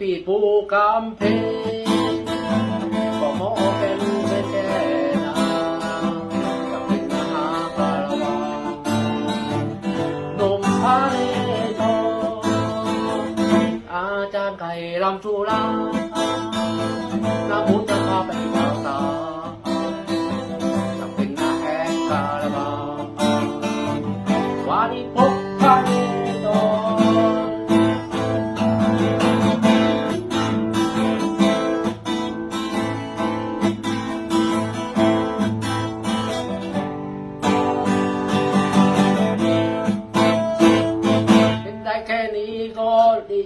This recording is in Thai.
พี่ปูกำเพงก็มอเป็นเป็นแก่นางกับเป็นมหาคารวานมพาเลทองอาจารย์ไก่รำจุฬาน้ำมุนจะพาไปดาวตาจะเป็นนาแห่งการวาวานิพก ได้แค่นี้ก็ดี